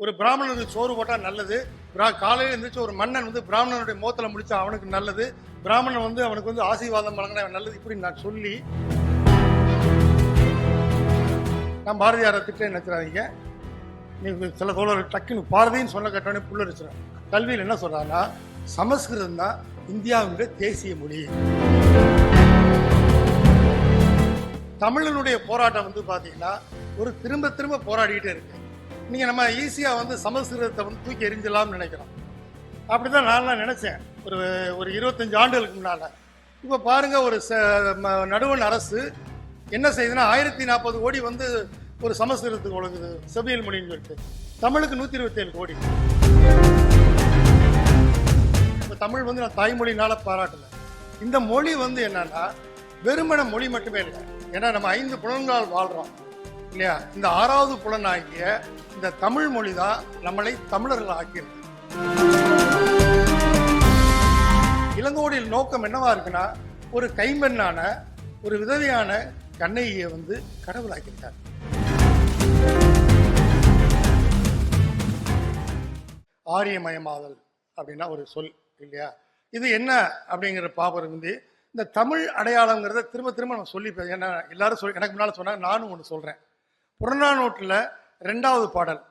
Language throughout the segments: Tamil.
ஒரு பிராமணனுக்கு சோறு போட்டால் நல்லது. பிரா காலையில் எழுந்திரிச்சு ஒரு மன்னன் வந்து பிராமணனுடைய மோத்தில் முடித்தா அவனுக்கு நல்லது. பிராமணன் வந்து அவனுக்கு வந்து ஆசீர்வாதம் வழங்கினா நல்லது இப்படி நான் சொல்லி நான் பாரதியாரை திட்டே நினைச்சிடாதீங்க. நீங்கள் சில தோழர்கள் டக்குன்னு பாரதின்னு சொன்ன கேட்டோடனே புல்லரிச்சிடும் கல்வியில் என்ன சொல்கிறாங்கன்னா சமஸ்கிருதம் தான் இந்தியாவினுடைய தேசிய மொழி. தமிழனுடைய போராட்டம் வந்து பார்த்தீங்கன்னா ஒரு திரும்ப திரும்ப போராடிக்கிட்டே இருக்கு. நீங்கள் நம்ம ஈஸியாக வந்து சமஸ்கிருதத்தை வந்து தூக்கி எரிஞ்சலாம்னு நினைக்கிறோம். அப்படி தான் நான்லாம் நினச்சேன். ஒரு ஒரு இருபத்தஞ்சு ஆண்டுகளுக்கு முன்னால். இப்போ பாருங்கள் ஒரு ச நடுவன் நடுவண் அரசு என்ன செய்யுதுன்னா ஆயிரத்தி நாற்பது கோடி வந்து ஒரு சமஸ்கிருதத்துக்கு ஒழுங்குது செவியல் மொழின்னு சொல்லிட்டு. தமிழுக்கு நூற்றி இருபத்தேழு கோடி. இப்போ தமிழ் வந்து நான் தாய்மொழினால் பாராட்டலை. இந்த மொழி வந்து என்னன்னா வெறுமன மொழி மட்டுமே இல்லை. ஏன்னா நம்ம ஐந்து புலன்களால் வாழ்கிறோம் இல்லையா? இந்த ஆறாவது புலன் ஆகிய இந்த தமிழ் மொழி தான் நம்மளை தமிழர்கள் ஆக்கியிருக்கு இளங்கோடியில் நோக்கம் என்னவா இருக்குன்னா ஒரு கைம்பெண்ணான ஒரு விதவையான கண்ணகியை வந்து கடவுளாக்கியிருக்கார். ஆரியமயமாதல் அப்படின்னா ஒரு சொல் இல்லையா? இது என்ன அப்படிங்கிற பாபர் வந்து இந்த தமிழ் அடையாளங்கிறத திரும்ப திரும்ப நம்ம சொல்லி பே- ஏன்னா எல்லாரும் சொல் எனக்கு முன்னால் சொன்னாங்க நானும் ஒன்று சொல்கிறேன் புறநானூற்றில் ரெண்டாவது பாடல்.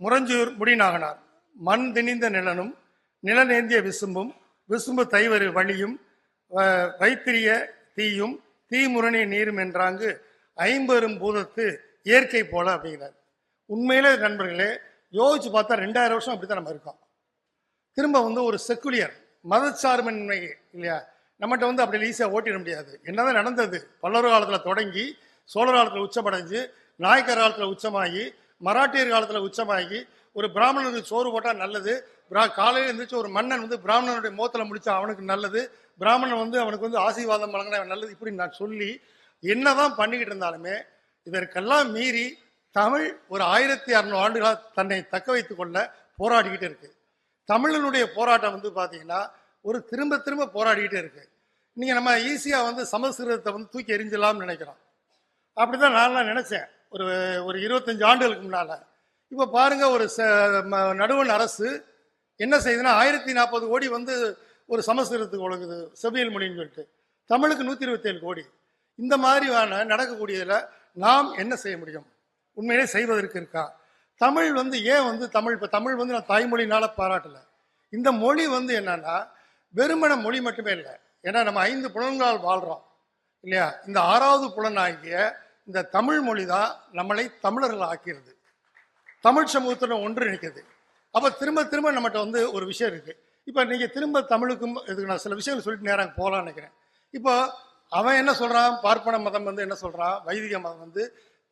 முரஞ்சூர் முடிநாகனார். மண் திணிந்த நிலனும் நிலநேந்திய விசும்பும் விசும்பு தைவரு வழியும் வ- வைத்திரிய தீயும் தீமுரணி நீரும் என்றாங்கு ஐம்பெரும் பூதத்து இயற்கை போல அப்படிங்கிறார். உண்மையிலே நண்பர்களே யோசிச்சு பார்த்தா ரெண்டாயிரம் வருஷம் அப்படி தான் நம்ம இருக்கோம். திரும்ப வந்து ஒரு செக்குலியர் மதச்சார்பின்மை இல்லையா? நம்மகிட்ட வந்து அப்படி ஈஸியாக ஓட்டிட முடியாது. என்னதான் நடந்தது? பல்லவர் காலத்தில் தொடங்கி சோழர் காலத்தில் உச்சமடைஞ்சு நாயக்கர் காலத்தில் உச்சமாகி மராட்டியர் காலத்தில் உச்சமாகி ஒரு பிராமணனுக்கு சோறு போட்டால் நல்லது. பிரா காலையில் எழுந்திரிச்சு ஒரு மன்னன் வந்து பிராமணனுடைய மோத்தில் முடிச்சா அவனுக்கு நல்லது. பிராமணன் வந்து அவனுக்கு வந்து ஆசீர்வாதம் வழங்கினா நல்லது இப்படி நான் சொல்லி என்னதான் பண்ணிக்கிட்டு இருந்தாலுமே இதற்கெல்லாம் மீறி தமிழ் ஒரு ஆயிரத்தி அறநூறு ஆண்டுகளாக தன்னை தக்க வைத்து கொள்ள போராடிக்கிட்டு இருக்கு. தமிழனுடைய போராட்டம் வந்து பார்த்தீங்கன்னா ஒரு திரும்ப திரும்ப போராடிக்கிட்டே இருக்கு. நீங்கள் நம்ம ஈஸியாக வந்து சமஸ்கிருதத்தை வந்து தூக்கி எரிஞ்சலாம்னு நினைக்கிறோம். அப்படி தான் நான்லாம் நினச்சேன். ஒரு ஒரு இருபத்தஞ்சு ஆண்டுகளுக்கு முன்னால். இப்போ பாருங்கள் ஒரு ச நடுவன் நடுவண் அரசு என்ன செய்யுதுன்னா ஆயிரத்தி நாற்பது கோடி வந்து ஒரு சமஸ்கிருதத்துக்கு ஒழுங்குது செவியல் மொழின்னு சொல்லிட்டு. தமிழுக்கு நூற்றி இருபத்தேழு கோடி. இந்த மாதிரியான நடக்கக்கூடியதில் நாம் என்ன செய்ய முடியும்? உண்மையிலே செய்வதற்கு இருக்கா? தமிழ் வந்து ஏன் வந்து தமிழ் இப்போ தமிழ் வந்து நான் தாய்மொழினால் பாராட்டலை. இந்த மொழி வந்து என்னன்னா வெறுமன மொழி மட்டுமே இல்லை. ஏன்னா நம்ம ஐந்து புலன்களால் வாழ்கிறோம் இல்லையா? இந்த ஆறாவது புலன் ஆகிய இந்த தமிழ் மொழி தான் நம்மளை தமிழர்கள் ஆக்கிறது தமிழ் சமூகத்துடன் ஒன்றிணைக்குது அப்போ திரும்ப திரும்ப நம்மகிட்ட வந்து ஒரு விஷயம் இருக்குது இப்போ நீங்கள் திரும்ப தமிழுக்கும் இதுக்கு நான் சில விஷயங்கள் சொல்லிட்டு நேரம் போகலான்னு நினைக்கிறேன். இப்போ அவன் என்ன சொல்கிறான் பார்ப்பன மதம் வந்து என்ன சொல்கிறான் வைதிக மதம் வந்து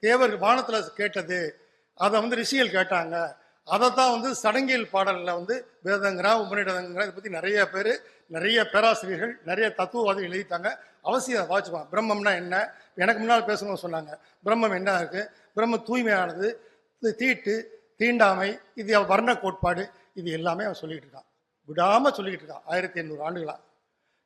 தேவர் வானத்தில் கேட்டது. அதை வந்து ரிஷிகள் கேட்டாங்க. அதைத்தான் வந்து சடங்கியல் பாடலில் வந்து வேதங்கிறான் உபநிடதங்கிறான் இதை பற்றி நிறைய பேர் நிறைய பேராசிரியர்கள் நிறைய தத்துவவாதிகள் எழுதிட்டாங்க. அவசியம் அதை வாசிப்பான் பிரம்மம்னா என்ன? எனக்கு முன்னால் பேசணும்னு சொன்னாங்க. பிரம்மம் என்ன இருக்குது பிரம்ம தூய்மையானது தீட்டு தீண்டாமை இது வர்ண கோட்பாடு இது எல்லாமே அவன் சொல்லிக்கிட்டு இருக்கான். விடாமல் சொல்லிக்கிட்டு இருக்கான். ஆயிரத்தி எண்ணூறு ஆண்டுகளாக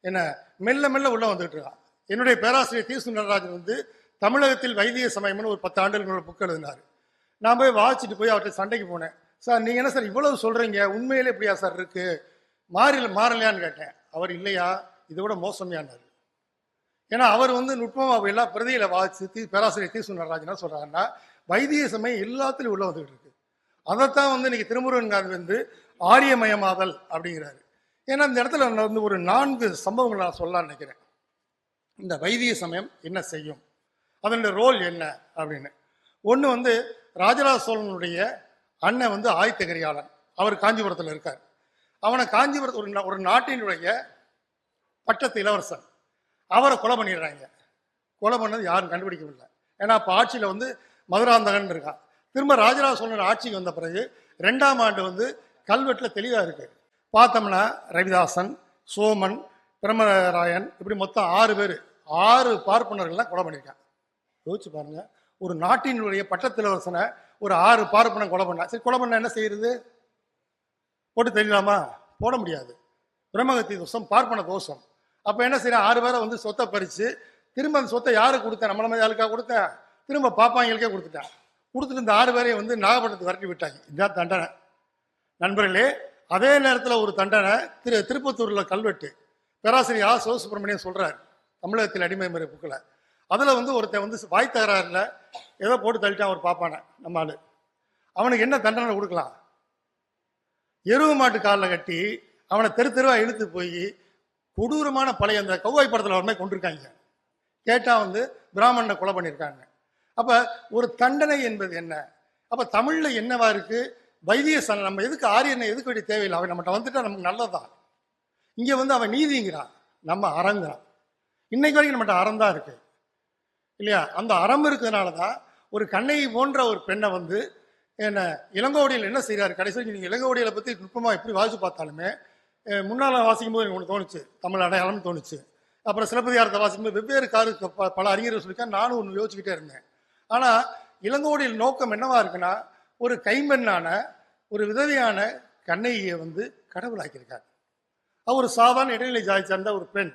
என்ன? மெல்ல மெல்ல உள்ளே வந்துகிட்டு இருக்கான். என்னுடைய பேராசிரியர் தீசு நடராஜன் வந்து தமிழகத்தில் வைத்திய சமயம்னு ஒரு பத்து ஆண்டுகளோட புக் எழுதினார். நான் போய் வாசிச்சுட்டு போய் அவர்கிட்ட சண்டைக்கு போனேன். சார் நீங்கள் என்ன சார் இவ்வளவு சொல்கிறீங்க உண்மையிலே எப்படியா சார் இருக்குது மாறல மாறலையான்னு கேட்டேன். அவர் இல்லையா? இதை விட மோசமையானார். ஏன்னா அவர் வந்து நுட்பமாக எல்லா பிரதியில வாசித்து தீ பேராசிரியர் தீ சுந்தரராஜன் என்ன வைத்திய சமயம் எல்லாத்துலையும் உள்ள வந்துட்டு இருக்கு. அதைத்தான் வந்து இன்னைக்கு திருமுருகன் காந்தி வந்து ஆரியமயமாதல் அப்படிங்கிறாரு. ஏன்னா இந்த இடத்துல நான் வந்து ஒரு நான்கு சம்பவங்கள் நான் சொல்ல நினைக்கிறேன். இந்த வைத்திய சமயம் என்ன செய்யும்? அதனுடைய ரோல் என்ன? அப்படின்னு. ஒன்று வந்து ராஜராஜ சோழனுடைய அண்ணன் வந்து ஆயத்தகரியாளன். அவர் காஞ்சிபுரத்தில் இருக்கார். அவனை காஞ்சிபுரத்து ஒரு ஒரு நாட்டினுடைய பட்டத்து இளவரசன். அவரை கொலை பண்ணிடுறாங்க. கொலை பண்ணது யாரும் கண்டுபிடிக்கவில்லை. ஏன்னா அப்போ ஆட்சியில் வந்து மதுராந்தகன் இருக்கான். திரும்ப ராஜராஜ சோழன் ஆட்சிக்கு வந்த பிறகு ரெண்டாம் ஆண்டு வந்து கல்வெட்டில் தெளிவாக இருக்குது பார்த்தோம்னா ரவிதாசன் சோமன் பிரம்மராயன் இப்படி மொத்தம் ஆறு பேர் ஆறு பார்ப்பனர்கள்லாம் கொலை பண்ணியிருக்கான் யோசிச்சு பாருங்கள் ஒரு நாட்டினுடைய பட்டத்திலவரசனை ஒரு ஆறு பார்ப்பனம் கொலை பண்ணா. சரி கொலை பண்ண என்ன செய்யறது? போட்டு தெரியலாமா? போட முடியாது. பிரம்மகத்தி தோஷம் பார்ப்பன தோஷம். அப்போ என்ன செய்யறான் ஆறு பேரை வந்து சொத்தை பறித்து திரும்ப அந்த சொத்தை யாருக்கு கொடுத்தேன்? நம்மள மாதிரி ஆளுக்கா கொடுத்தேன்? திரும்ப பாப்பாங்களுக்கே கொடுத்துட்டேன். கொடுத்துட்டு இந்த ஆறு பேரையும் வந்து நாகப்பட்டினத்துக்கு விரட்டி விட்டாங்க. இதுதான் தண்டனை. நண்பர்களே அதே நேரத்தில் ஒரு தண்டனை திரு திருப்பத்தூரில் கல்வெட்டு. பேராசிரியர் ஆ சிவசுப்ரமணியம் சொல்கிறார் தமிழகத்தில் அடிமை முறை புக்கில். அதில் வந்து ஒருத்தன் வந்து வாய் தகராறில் ஏதோ போட்டு தள்ளிட்டான் ஒரு பாப்பானை நம்ம ஆள். அவனுக்கு என்ன தண்டனை கொடுக்கலாம்? எருவு மாட்டு காலில் கட்டி அவனை தெரு தெருவாக இழுத்து போய் கொடூரமான பழைய அந்த கௌவாய் படத்தில் ஒரு மாதிரி கொண்டிருக்காங்க. கேட்டால் வந்து பிராமணனை கொலை பண்ணியிருக்காங்க. அப்போ ஒரு தண்டனை என்பது என்ன? அப்போ தமிழில் என்னவா இருக்குது வைத்திய சன நம்ம எதுக்கு ஆரியனை எதுக்கு வேண்டிய தேவையில்லை? அவன் நம்மகிட்ட வந்துட்டா நமக்கு நல்லதான் இங்கே வந்து அவன் நீதிங்கிறான். நம்ம அறங்கிறான். இன்னைக்கு வரைக்கும் நம்மகிட்ட அறந்தான் இருக்குது இருக்கு. இல்லையா? அந்த அறம் இருக்கிறதுனால தான் ஒரு கண்ணகி போன்ற ஒரு பெண்ணை வந்து என்ன இளங்கோடியில் என்ன செய்கிறார் கடைசி நீங்கள் இளங்கோடியில் பற்றி நுட்பமாக எப்படி வாசித்து பார்த்தாலுமே முன்னால் வாசிக்கும் போது எனக்கு ஒன்று தோணுச்சு. தமிழ் அடையாளம் தோணுச்சு. அப்புறம் சிலப்பதிகாரத்தை வாசிக்கும் போது வெவ்வேறு காரு ப- பல அறிஞர்கள் சொல்லியிருக்கேன் நானும் ஒன்று யோசிச்சுக்கிட்டே இருந்தேன். ஆனால் இளங்கோடியில் நோக்கம் என்னவா இருக்குன்னா ஒரு கைம்பெண்ணான ஒரு விதவையான கண்ணகியை வந்து கடவுளாக்கியிருக்கார். அவர் சாதாரண இடைநிலை ஜாதி சேர்ந்த ஒரு பெண்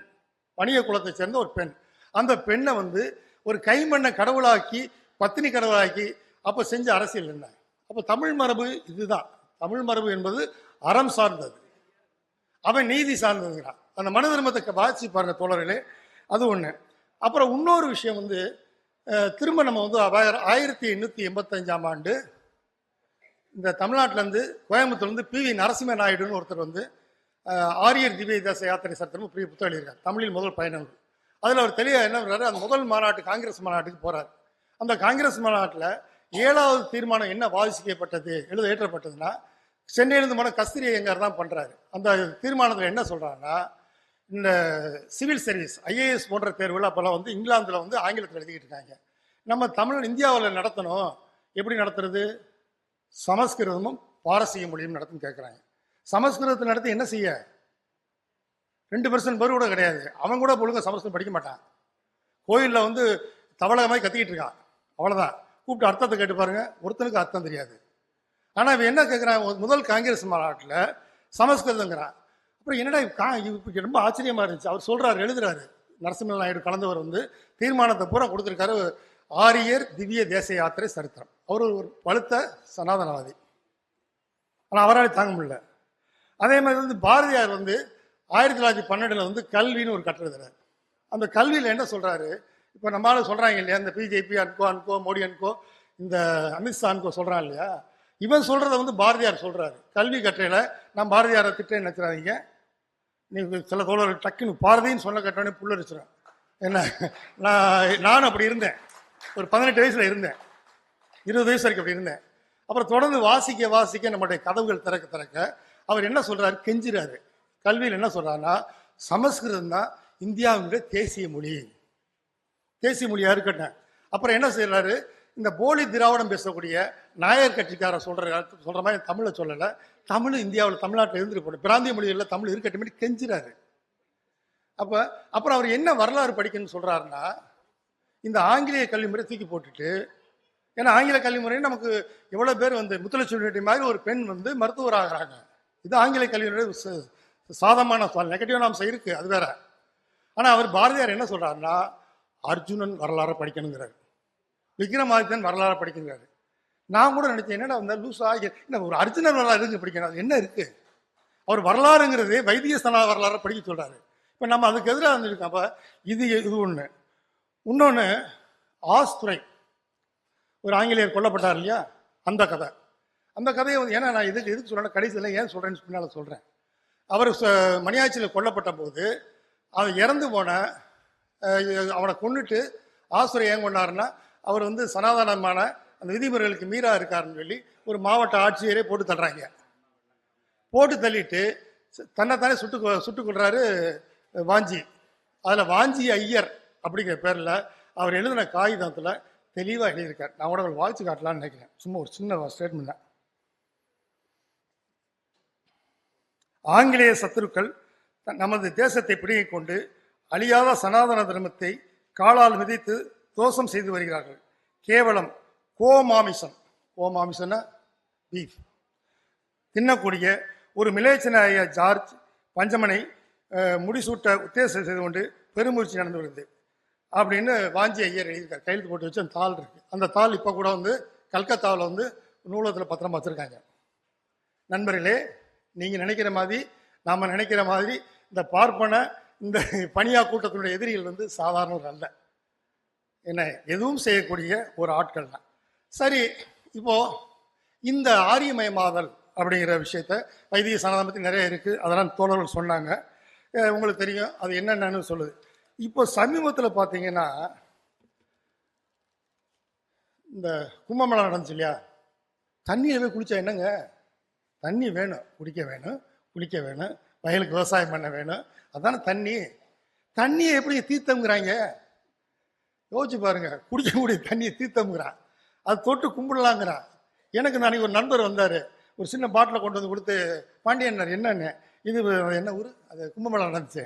வணிக குலத்தை சேர்ந்த ஒரு பெண். அந்த பெண்ணை வந்து ஒரு கைமண்ணை கடவுளாக்கி பத்தினி கடவுளாக்கி அப்போ செஞ்ச அரசியல் என்ன? அப்போ தமிழ் மரபு இதுதான். தமிழ் மரபு என்பது அறம் சார்ந்தது. அவன் நீதி சார்ந்ததுங்கிறான். அந்த மன தர்மத்தை வாசி பாருங்க தோழர்களே அது ஒன்று அப்புறம் இன்னொரு விஷயம் வந்து திரும்ப நம்ம வந்து ஆயிரத்தி எண்ணூற்றி எண்பத்தஞ்சாம் ஆண்டு இந்த தமிழ்நாட்டிலேருந்து கோயம்புத்தூர்லேருந்து பி வி நரசிம்ம நாயுடுன்னு ஒருத்தர் வந்து ஆரியர் திவ்ய தேச யாத்திரை சரித்திரம் பெரிய புத்தகம் எழுதியிருக்கார். தமிழில் முதல் பயணங்கள். அதில் அவர் தெளிவாக என்ன பண்ணுறாரு அந்த முதல் மாநாட்டு காங்கிரஸ் மாநாட்டுக்கு போகிறார் அந்த காங்கிரஸ் மாநாட்டில் ஏழாவது தீர்மானம் என்ன வாசிக்கப்பட்டது எழுத ஏற்றப்பட்டதுன்னா சென்னையிலிருந்து போன கஸ்திரி ஐயங்கார் தான் பண்ணுறாரு அந்த தீர்மானத்தில் என்ன சொல்கிறாங்கன்னா இந்த சிவில் சர்வீஸ் ஐஏஎஸ் போன்ற தேர்வுகள் அப்போல்லாம் வந்து இங்கிலாந்தில் வந்து ஆங்கிலத்தில் எழுதிக்கிட்டு இருக்காங்க. நம்ம தமிழ் இந்தியாவில் நடத்தணும். எப்படி நடத்துறது? சமஸ்கிருதமும் பாரசீக மொழியும் நடத்துன்னு கேட்குறாங்க சமஸ்கிருதத்தை நடத்தி என்ன செய்ய? ரெண்டு பர்சன்ட் பேர் கூட கிடையாது. அவன் கூட ஒழுங்காக சமஸ்கிருதம் படிக்க மாட்டான். கோயிலில் வந்து தவளகமாய் கத்திக்கிட்டு இருக்கான். அவ்வளோதான் கூப்பிட்டு அர்த்தத்தை கேட்டு பாருங்க. ஒருத்தனுக்கு அர்த்தம் தெரியாது. ஆனால் இவன் என்ன கேட்குறான் முதல் காங்கிரஸ் மாநாட்டில் சமஸ்கிருதங்கிறான் அப்புறம் என்னடா இவ் கா இப்போ ரொம்ப ஆச்சரியமாக இருந்துச்சு. அவர் சொல்கிறார் எழுதுறாரு. நரசிம்ம நாயுடு கலந்தவர் வந்து தீர்மானத்தை பூரா கொடுத்துருக்காரு. ஆரியர் திவ்ய தேச யாத்திரை சரித்திரம். அவர் ஒரு பழுத்த சனாதனவாதி. ஆனால் அவரால் தாங்க முடியல. அதே மாதிரி வந்து பாரதியார் வந்து ஆயிரத்தி தொள்ளாயிரத்தி பன்னெண்டில் வந்து கல்வின்னு ஒரு கட்டுரை அந்த கல்வியில் என்ன சொல்கிறாரு இப்போ நம்மளால சொல்கிறாங்க இல்லையா? இந்த BJP and co and co Modi and co இந்த அமித்ஷா அன்கோ சொல்கிறான் இல்லையா? இவன் சொல்கிறத வந்து பாரதியார் சொல்கிறாரு கல்வி கட்டையில் நான் பாரதியாரை திட்டம் நினச்சிடாதீங்க. நீங்கள் சில தோழர்கள் டக்குன்னு பாரதின்னு சொன்ன கட்டணே புல்லரிச்சிடும் என்ன? நான் நான் அப்படி இருந்தேன். ஒரு பதினெட்டு வயசில் இருந்தேன். இருபது வயசு வரைக்கும் அப்படி இருந்தேன். அப்புறம் தொடர்ந்து வாசிக்க வாசிக்க நம்முடைய கதவுகள் திறக்க திறக்க அவர் என்ன சொல்கிறாரு கெஞ்சிறாரு. கல்வியில் என்ன சொல்கிறாங்கன்னா சமஸ்கிருதம் தான் இந்தியாவினுடைய தேசிய மொழி. தேசிய மொழியாக இருக்கட்டும் அப்புறம் என்ன செய்கிறாரு இந்த போலி திராவிடம் பேசக்கூடிய நாயர் கட்சிக்கார சொல்கிற சொல்கிற மாதிரி தமிழை சொல்லலை. தமிழ் இந்தியாவில் தமிழ்நாட்டில் இருந்துட்டு போடும் பிராந்திய மொழிகளில் தமிழ் இருக்கட்டும் கெஞ்சுறாரு. அப்போ அப்புறம் அவர் என்ன வரலாறு படிக்கணும்னு சொல்கிறாருன்னா இந்த ஆங்கிலேய கல்வி முறை தூக்கி போட்டுட்டு ஏன்னா ஆங்கில கல்வி முறை நமக்கு எவ்வளோ பேர் வந்து முத்துலட்சுமி மாதிரி ஒரு பெண் வந்து மருத்துவர் ஆகிறாங்க. இது ஆங்கில கல்வியினுடைய ச- சாதமான சொல் நெகட்டிவ் நாம்சம் இருக்கு அது வேற. ஆனால் அவர் பாரதியார் என்ன சொல்கிறாருன்னா அர்ஜுனன் வரலாறு படிக்கணுங்கிறாரு. விக்ரமாதித்தன் வரலாறு படிக்கணுங்கிறாரு. நான் கூட நினைச்சேன் என்னடா வந்தால் லூசா என்ன ஒரு அர்ஜுனன் வரலாறு இருக்கு படிக்கணும். அது என்ன இருக்குது அவர் வரலாறுங்கிறது வைத்திய ஸ்தல வரலாறு படிக்க சொல்கிறாரு இப்போ நம்ம அதுக்கு எதிராக இருந்திருக்கோம். அப்போ இது இது ஒன்று இன்னொன்று ஆஸ்துரை. ஒரு ஆங்கிலேயர் கொல்லப்பட்டார் இல்லையா? அந்த கதை. அந்த கதையை வந்து ஏன்னா நான் இதுக்கு எதுக்கு சொல்கிறேன் கடைசியில் ஏன் சொல்கிறேன்னு பின்னால் சொல்கிறேன் அவர் ச- மணியாச்சியில் கொல்லப்பட்ட போது அவன் இறந்து போன அவனை கொண்டுட்டு ஆசுரை ஏன் கொண்டாருன்னா அவர் வந்து சனாதனமான அந்த விதிமுறைகளுக்கு மீறா இருக்காருன்னு சொல்லி ஒரு மாவட்ட ஆட்சியரே போட்டு தள்ளுறாங்க. போட்டு தள்ளிட்டு தன்னைத்தானே சுட்டு சுட்டு கொள்றாரு வாஞ்சி. அதில் வாஞ்சி ஐயர் அப்படிங்கிற பேரில் அவர் எழுதின காகிதத்தில் தெளிவாக எழுதியிருக்கார். நான் கூட வாழ்த்து காட்டலாம்னு நினைக்கிறேன். சும்மா ஒரு சின்ன ஸ்டேட்மெண்ட் தான். ஆங்கிலேய சத்துருக்கள் த- நமது தேசத்தை பிடுங்கிக் கொண்டு அழியாத சனாதன தர்மத்தை காலால் மிதித்து தோஷம் செய்து வருகிறார்கள். கேவலம் கோமாமிசம். கோமாமிசம்னா பீஃப் தின்னக்கூடிய ஒரு மிலேச்சனாய ஜார்ஜ் பஞ்சமனை முடிசூட்ட உத்தேசம் செய்து கொண்டு பெருமுயற்சி நடந்து வருது. அப்படின்னு வாஞ்சி ஐயர் எழுதியிருக்கார். கையெழுத்து போட்டு வச்சு அந்த தாள் இருக்குது அந்த தாள் இப்போ கூட வந்து கல்கத்தாவில் வந்து நூலகத்தில் பத்திரமா வச்சுருக்காங்க. நண்பர்களே நீங்கள் நினைக்கிற மாதிரி நாம் நினைக்கிற மாதிரி இந்த பார்ப்பன இந்த பனியா கூட்டத்தினுடைய எதிரிகள் வந்து சாதாரணர் அல்ல. என்ன எதுவும் செய்யக்கூடிய ஒரு ஆட்கள் தான் சரி இப்போது இந்த ஆரியமயமாதல் அப்படிங்கிற விஷயத்த வைத்திய சனாதனம் பற்றி நிறைய இருக்குது அதெல்லாம் தோழர்கள் சொன்னாங்க. உங்களுக்கு தெரியும் அது என்னென்னு சொல்லுது. இப்போ சமீபத்தில் பார்த்தீங்கன்னா இந்த கும்பமேளா நடந்துச்சு இல்லையா? தண்ணியில் போய் குளித்தா என்னங்க? தண்ணி வேணும் குடிக்க வேணும் குளிக்க வேணும் வயலுக்கு விவசாயம் பண்ண வேணும். அதானே தண்ணி? தண்ணியை எப்படி தீர்த்தம்ங்கிறாங்க? யோசிச்சு பாருங்க குடிக்கக்கூடிய தண்ணியை தீர்த்தம்ங்கிறான். அது தொட்டு கும்பிடலாங்கிறான். எனக்கு நாளைக்கு ஒரு நண்பர் வந்தார். ஒரு சின்ன பாட்டில் கொண்டு வந்து கொடுத்து பாண்டியன்னார் என்னன்னு? இது என்ன ஊர்? அது கும்பமேளம் நடந்துச்சு.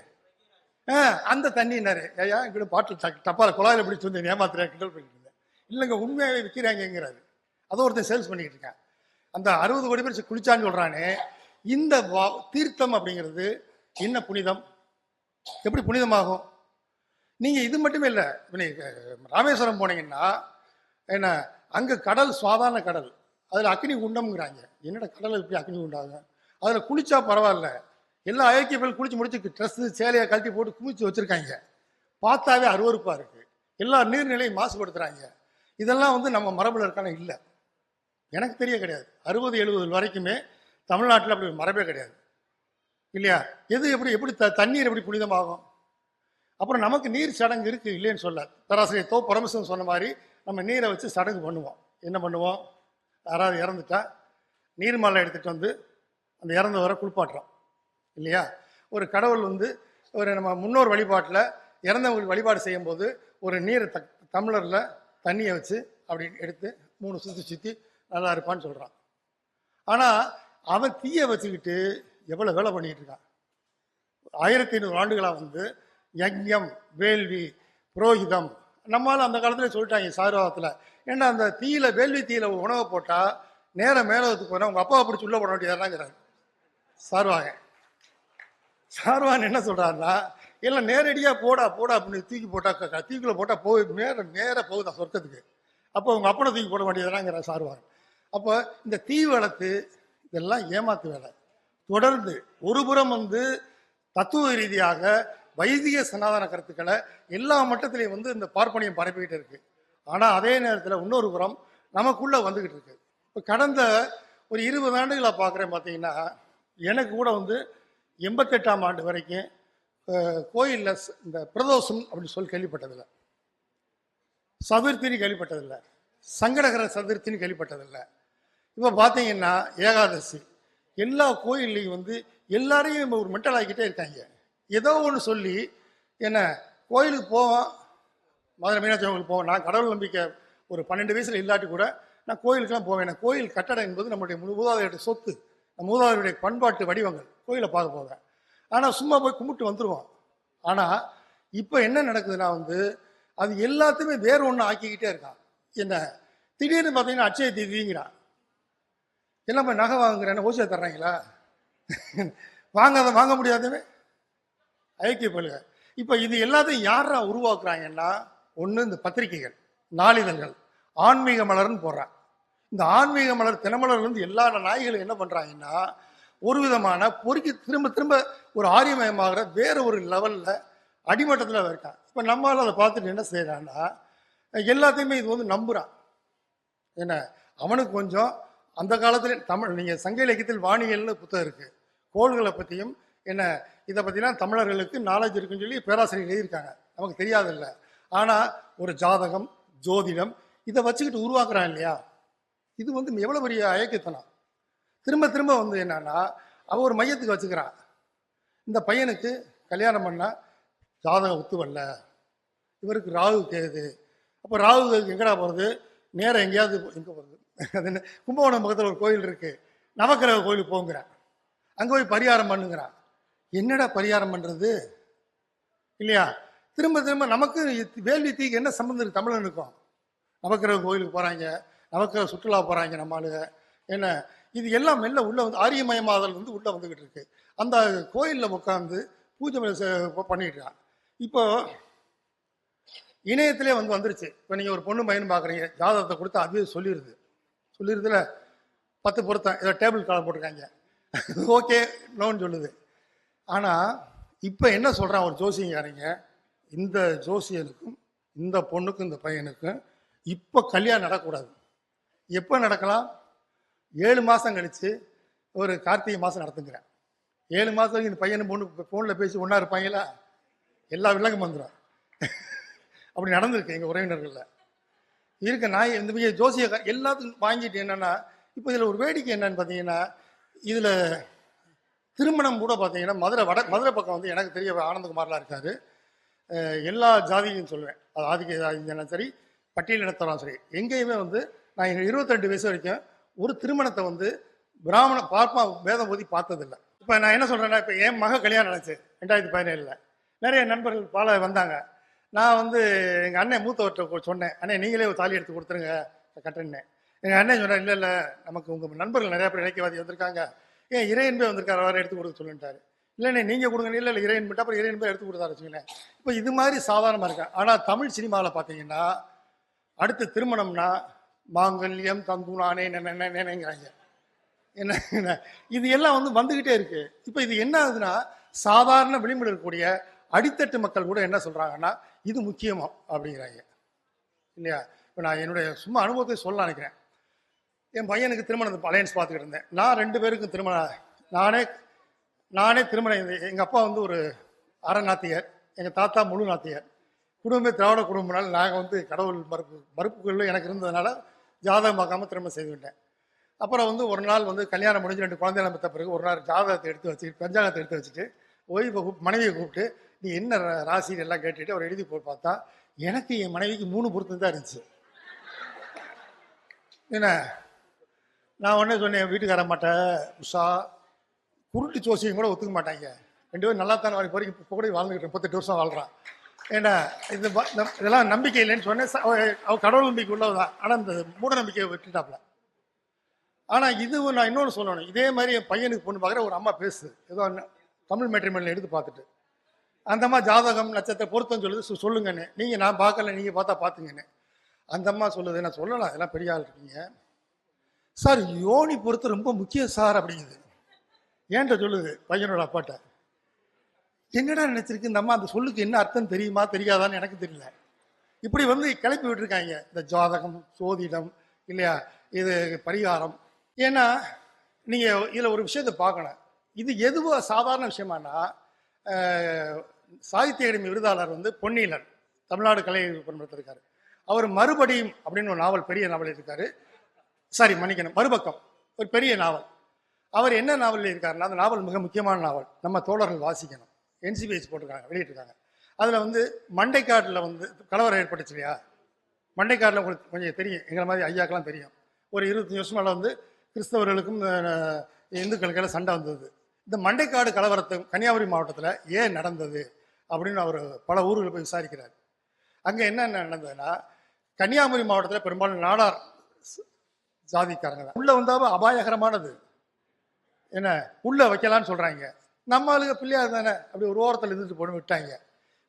ஆ அந்த தண்ணினாரு ஐயா எங்கிட்ட பாட்டில் டப்பால் குழாயில் பிடிச்சி வந்து ஏமாத்துறேன் கிண்டல் பண்ணிட்டு இருந்தேன் இல்லைங்க உண்மையாகவே விற்கிறாங்கங்கிறாரு அதை ஒருத்தன் சேல்ஸ் பண்ணிக்கிட்டு இருக்கான். அந்த அறுபது கோடி பேர் குளிச்சான்னு சொல்கிறானே இந்த வா- தீர்த்தம் அப்படிங்கிறது என்ன புனிதம்? எப்படி புனிதமாகும்? நீங்கள் இது மட்டுமே இல்லை இப்ப ராமேஸ்வரம் போனீங்கன்னா என்ன அங்கே கடல் சாதாரண கடல் அதில் அக்னி குண்டம்ங்கிறாங்க. என்னடா கடல் எப்படி அக்னி குண்டாகும் அதில் குளிச்சா பரவாயில்ல. எல்லா ஐக்கிய பேர் குளிச்சு முடிச்சு ட்ரெஸ்ஸு சேலையை கழட்டி போட்டு குளிச்சு வச்சுருக்காங்க. பார்த்தாவே அருவறுப்பாக இருக்குது எல்லா நீர்நிலையும் மாசுபடுத்துகிறாங்க இதெல்லாம் வந்து நம்ம மரபுல இருக்கான இல்லை. எனக்கு தெரிய கிடையாது. அறுபது எழுபது வரைக்குமே தமிழ்நாட்டில் அப்படி மரபே கிடையாது. இல்லையா? எது எப்படி எப்படி த தண்ணீர் எப்படி புனிதமாகும்? அப்புறம் நமக்கு நீர் சடங்கு இருக்குது இல்லைன்னு சொல்ல. பேராசிரியர் தோ பரமசன் சொன்ன மாதிரி நம்ம நீரை வச்சு சடங்கு பண்ணுவோம். என்ன பண்ணுவோம்? யாராவது இறந்துட்டா நீர்மலை எடுத்துகிட்டு வந்து அந்த இறந்தவரை குளிப்பாட்டுறோம். இல்லையா? ஒரு கடவுள் வந்து ஒரு நம்ம முன்னோர் வழிபாட்டில் இறந்தவங்களுக்கு வழிபாடு செய்யும்போது ஒரு நீரை த தமிழரில் தண்ணியை வச்சு அப்படி எடுத்து மூணு சுற்றி சுற்றி நல்லா இருப்பான்னு சொல்கிறான் ஆனால் அவன் தீயை வச்சுக்கிட்டு எவ்வளோ வேலை பண்ணிக்கிட்டு இருக்கான். ஆயிரத்தி ஐநூறு ஆண்டுகளாக வந்து யஜ்யம் வேள்வி புரோகிதம் நம்மளால் அந்த காலத்தில் சொல்லிட்டாங்க சாருவாதத்தில் ஏன்னா அந்த தீயில வேள்வி தீயில உணவை போட்டால் நேரம் மேலத்துக்கு போனால் உங்கள் அப்பாவை பிடிச்சி உள்ள போட வேண்டியதாங்கிறாங்க சாருவாங்க சார்வான் என்ன சொல்கிறாருன்னா இல்லை நேரடியாக போடா போடா அப்படின்னு தூக்கி போட்டா தீக்குள்ளே போட்டால் போய் நேரம் நேராக போகுதா சொர்க்கத்துக்கு. அப்போ உங்கள் அப்பனை தூக்கி போட வேண்டியதாங்கிற சார்வான் அப்போ இந்த தீ வளர்த்து இதெல்லாம் ஏமாத்து வேலை. தொடர்ந்து ஒரு புறம் வந்து தத்துவ ரீதியாக வைதிக சனாதன கருத்துக்களை எல்லா மட்டத்திலையும் வந்து இந்த பார்ப்பனியம் பரப்பிக்கிட்டு இருக்கு. ஆனால் அதே நேரத்தில் இன்னொரு புறம் நமக்குள்ளே வந்துக்கிட்டு இருக்கு. இப்போ கடந்த ஒரு இருபது ஆண்டுகளை பார்க்குறேன் பார்த்தீங்கன்னா எனக்கு கூட வந்து எண்பத்தெட்டாம் ஆண்டு வரைக்கும் கோயிலில் இந்த பிரதோஷம் அப்படின்னு சொல்லி கேள்விப்பட்டதில்லை. சதுர்த்தின்னு கேள்விப்பட்டதில்லை. சங்கடகர சதுர்த்தின்னு கேள்விப்பட்டதில்லை. இப்போ பார்த்தீங்கன்னா ஏகாதசி. எல்லா கோயில்லையும் வந்து எல்லாரையும் ஒரு மென்டல் ஆக்கிட்டே இருக்காங்க. ஏதோ ஒன்று சொல்லி என்ன கோயிலுக்கு போவோம். மதுரை மீனாட்சி கோயிலுக்கு போவேன் நான் கடவுள் நம்பிக்கை ஒரு பன்னெண்டு வயசில் இல்லாட்டி கூட நான் கோயிலுக்கெல்லாம் போவேன். நான் கோயில் கட்டடம் என்பது நம்முடைய முழு சொத்து. நம்ம மூதாதையருடைய பண்பாட்டு வடிவங்கள். கோயிலை பார்க்க போவேன். ஆனால் சும்மா போய் கும்பிட்டு வந்துடுவோம் ஆனால் இப்போ என்ன நடக்குதுன்னா வந்து அது எல்லாத்தையுமே வேறு ஒன்று ஆக்கிக்கிட்டே இருக்கான். என்ன திடீர்னு பார்த்தீங்கன்னா அட்சய தீதிங்கிறான். என்னப்பா போய் நகை வாங்குறேன்னு ஓசியா தர்றாங்களா? வாங்காத வாங்க முடியாதவே? ஐக்கிய பல்க இப்போ இது எல்லாத்தையும் யாரா உருவாக்குறாங்கன்னா ஒன்று இந்த பத்திரிகைகள் நாளிதழ்கள் ஆன்மீக மலர்னு போடுறான் இந்த ஆன்மீக மலர் தினமலர்லேருந்து எல்லா நாய்களும் என்ன பண்ணுறாங்கன்னா ஒரு விதமான பொறுக்கி திரும்ப திரும்ப ஒரு ஆரியமயமாகிற வேற ஒரு லெவலில் அடிமட்டத்தில் இருக்கான் இப்போ நம்மளால் அதை பார்த்துட்டு என்ன செய்கிறான்னா எல்லாத்தையுமே இது வந்து நம்புகிறான் என்ன? அவனுக்கு கொஞ்சம் அந்த காலத்தில் தமிழ் நீங்கள் சங்க இலக்கியத்தில் வானியல்னு புத்தகம் இருக்குது கோள்களை பற்றியும் என்ன இதை பற்றிலாம் தமிழர்களுக்கு நாலேஜ் இருக்குன்னு சொல்லி பேராசிரியர் எழுதியிருக்காங்க. நமக்கு தெரியாதில்ல. ஆனால் ஒரு ஜாதகம் ஜோதிடம் இதை வச்சுக்கிட்டு உருவாக்குறான் இல்லையா? இது வந்து எவ்வளோ பெரிய அயக்கத்தனம் திரும்ப திரும்ப வந்து என்னன்னா அவன் ஒரு மையத்துக்கு வச்சுக்கிறான் இந்த பையனுக்கு கல்யாணம் பண்ணால் ஜாதகம் ஒத்து வரல. இவருக்கு ராகு கேது. அப்போ ராகு எங்கடா போகிறது நேரம் எங்கேயாவது எங்கே போகிறது அது என்ன? கும்பகோணம் பக்கத்தில் ஒரு கோயில் இருக்குது நவக்கிரக கோயிலுக்கு போங்கிறான். அங்கே போய் பரிகாரம் பண்ணுங்கிறான். என்னடா பரிகாரம் பண்ணுறது இல்லையா? திரும்ப திரும்ப நமக்கு வேள்வி தீக்கு என்ன சம்மந்தம் இருக்குது தமிழனுக்கும்? நவக்கிரக கோயிலுக்கு போகிறாங்க நவக்கிரக சுற்றுலா போகிறாங்க நம்ம ஆளுக என்ன? இது எல்லாம் மெல்ல உள்ளே வந்து ஆரியமயமாதல் வந்து உள்ளே வந்துக்கிட்டு இருக்கு. அந்த கோயிலில் உட்காந்து பூஜை பண்ணி செ- இப்போ இணையத்திலே வந்து வந்துருச்சு. இப்போ நீங்கள் ஒரு பொண்ணு பையன் பார்க்குறீங்க ஜாதகத்தை கொடுத்து அதுவே சொல்லிடுது சொல்லிடுதுல பத்து பொருத்தம் ஏதோ டேபிள் காலம் போட்டிருக்காங்க. ஓகே நோன்னு சொல்லுது. ஆனால் இப்போ என்ன சொல்கிறான் ஒரு ஜோசியங்காரங்க? இந்த ஜோசியனுக்கும் இந்த பொண்ணுக்கும் இந்த பையனுக்கும் இப்போ கல்யாணம் நடக்கக்கூடாது. எப்போ நடக்கலாம்? ஏழு மாதம் கழித்து ஒரு கார்த்திகை மாதம் நடத்துங்கிறேன். ஏழு மாதம் இந்த பையனும் பொண்ணு ஃபோனில் பேசி ஒன்றா இருப்பாங்களா? எல்லா விலங்கும் வந்துடும் அப்படி நடந்திருக்கு எங்கள் உறவினர்களில். இருக்க நான் இந்த மாதிரி ஜோசிய எல்லாத்துக்கும் வாங்கிட்டு என்னென்னா இப்போ இதில் ஒரு வேடிக்கை என்னன்னு பார்த்தீங்கன்னா இதில் திருமணம் கூட பார்த்தீங்கன்னா மதுரை வட மதுரை பக்கம் வந்து எனக்கு தெரிய ஆனந்தகுமார்லாம் இருக்கார். எல்லா ஜாதியும் சொல்லுவேன். அது ஆதிக்க ஜாதியும் சரி பட்டியல் இனத்தரம் சரி. எங்கேயுமே வந்து நான் எங்கள் இருபத்தெண்டு வயசு வரைக்கும் ஒரு திருமணத்தை வந்து பிராமண பார்ப்பா வேதம் போதி பார்த்ததில்லை. இப்போ நான் என்ன சொல்கிறேன்னா இப்போ என் மக கல்யாணம் நடந்துச்சு ரெண்டாயிரத்தி பதினேழில். நிறைய நண்பர்கள் பல வந்தாங்க. நான் வந்து எங்கள் அண்ணன் மூத்தவர்கிட்ட சொன்னேன். அண்ணே நீங்களே ஒரு தாலி எடுத்து கொடுத்துருங்க கட்டுன்னேன் எங்கள் அண்ணன் சொன்னார் இல்லை இல்லை நமக்கு உங்கள் நண்பர்கள் நிறையா பேர் இலக்கியவாதி வந்திருக்காங்க. ஏன் இறையன்பே வந்திருக்காரு அவரை எடுத்து கொடுக்க சொல்லிட்டாரு இல்லைண்ணே நீங்கள் கொடுங்க இல்லை இல்லை இறையன் மட்டும் அப்புறம் இறையன்பே எடுத்து கொடுத்தாரு வச்சுங்களேன் இப்போ இது மாதிரி சாதாரணமாக இருக்கேன் ஆனால் தமிழ் சினிமாவில் பார்த்தீங்கன்னா அடுத்து திருமணம்னா மாங்கல்யம் தந்துனானே நினைங்கிறாங்க என்ன என்ன? இது எல்லாம் வந்து வந்துக்கிட்டே இருக்கு. இப்போ இது என்ன ஆகுதுன்னா சாதாரண விளிம்பில் இருக்கக்கூடிய அடித்தட்டு மக்கள் கூட என்ன சொல்கிறாங்கன்னா இது முக்கியமாக அப்படிங்கிறாங்க. இல்லையா? இப்போ நான் என்னுடைய சும்மா அனுபவத்தை சொல்ல நினைக்கிறேன். என் பையனுக்கு திருமணம் அலையன்ஸ் பார்த்துக்கிட்டு இருந்தேன். நான் ரெண்டு பேருக்கும் திருமணம் நானே நானே திருமணம் எங்கள் அப்பா வந்து ஒரு அரை நாத்தியர் எங்கள் தாத்தா முழு நாத்தியர் குடும்பமே திராவிட குடும்பம்னால நாங்கள் வந்து கடவுள் மறுப்பு மறுப்புகளில் எனக்கு இருந்ததுனால ஜாதகம் பார்க்காம திருமணம் செய்து விட்டேன். அப்புறம் வந்து ஒரு நாள் வந்து கல்யாணம் முடிஞ்சு ரெண்டு குழந்தைகளை பெற்ற பிறகு ஒரு நாள் ஜாதகத்தை எடுத்து வச்சு பஞ்சாங்கத்தை எடுத்து வச்சுட்டு ஒய்ஃபை கூப்பிட்டு மனைவியை கூப்பிட்டு நீ என்ன ராசின்னு எல்லாம் கேட்டுட்டு அவர் எழுதி போட்டு பார்த்தா எனக்கு என் மனைவிக்கு மூணு பொருத்தம் தான் இருந்துச்சு. என்ன? நான் உடனே சொன்னேன் என் வீட்டுக்கார மாட்டேன் உஷா குருட்டு ஜோசியம் கூட ஒத்துக்க மாட்டாங்க. ரெண்டு பேரும் நல்லா தானே வரைக்கும் இப்போ கூட வாழ்ந்துக்கிட்டு முப்பத்தெட்டு வருஷம் வாழ்கிறான் ஏன்னா இது இந்த- இதெல்லாம் நம்பிக்கை இல்லைன்னு சொன்னேன். அவ அவ கடவுள் நம்பிக்கை உள்ளவதான். ஆனால் இந்த மூட நம்பிக்கையை விட்டுட்டாப்ல. ஆனால் இது நான் இன்னொன்று சொல்லணும். இதே மாதிரி என் பையனுக்கு பொண்ணு பார்க்குற ஒரு அம்மா பேசுது. ஏதோ தமிழ் மேட்ரிமெண்ட்ல எடுத்து பார்த்துட்டு. அந்தம்மா ஜாதகம் நட்சத்திர பொருத்தம் சொல்லுது. சொ- சொல்லுங்கன்னு. நீங்கள் நான் பார்க்கல நீங்கள் பார்த்தா பார்த்துங்கன்னு. அந்த அம்மா சொல்லுது. நான் சொல்லலாம். இதெல்லாம் பெரிய ஆள் இருக்கீங்க. சார் யோனி பொறுத்து ரொம்ப முக்கியம் சார் அப்படிங்குது. ஏன்ட்ட சொல்லுது? பையனோட அப்பாட்ட. என்னடா நினச்சிருக்கு? இந்த அம்மா அந்த சொல்லுக்கு என்ன அர்த்தம் தெரியுமா தெரியாதான்னு எனக்கு தெரியல. இப்படி வந்து கிளப்பி விட்டுருக்காங்க. இந்த ஜாதகம் சோதிடம் இல்லையா? இது பரிகாரம். ஏன்னா நீங்கள் இதில் ஒரு விஷயத்தை பார்க்கணும். இது எதுவோ சாதாரண விஷயமானா சாகித்ய அகாடமி விருதாளர் வந்து பொன்னியிலன் தமிழ்நாடு கலை பண்படுத்திருக்காரு. அவர் மறுபடியும் அப்படின்னு ஒரு நாவல் பெரிய நாவல் இருக்காரு சாரி மன்னிக்கணும் மறுபக்கம் ஒரு பெரிய நாவல். அவர் என்ன நாவல் இருக்காருன்னா அந்த நாவல் மிக முக்கியமான நாவல். நம்ம தோழர்கள் வாசிக்கணும். என்சிபிஎஸ் போட்டிருக்காங்க வெளியிட்டிருக்காங்க. அதில் வந்து மண்டைக்காட்டில் வந்து கலவரம் ஏற்பட்டுச்சு இல்லையா? மண்டைக்காட்டில் உங்களுக்கு கொஞ்சம் தெரியும் எங்களை மாதிரி ஐயாக்கெல்லாம் தெரியும். ஒரு இருபத்தஞ்சி வருஷமால வந்து கிறிஸ்தவர்களுக்கும் இந்துக்களுக்கெல்லாம் சண்டை வந்தது. இந்த மண்டைக்காடு கலவரத்தை கன்னியாகுமரி மாவட்டத்தில் ஏன் நடந்தது? அப்படின்னு அவர் பல ஊர்களில் போய் விசாரிக்கிறார். அங்கே என்ன நடந்ததுன்னா கன்னியாகுமரி மாவட்டத்தில் பெரும்பாலும் நாடார் ஜாதிக்காரங்க தான். உள்ளே வந்தால் அபாயகரமானது. என்ன உள்ளே வைக்கலான்னு சொல்கிறாங்க நம்ம ஆளுங்க பிள்ளையார் தானே அப்படி ஒரு ஓரத்தில் இருந்துட்டு போட்டு விட்டாங்க.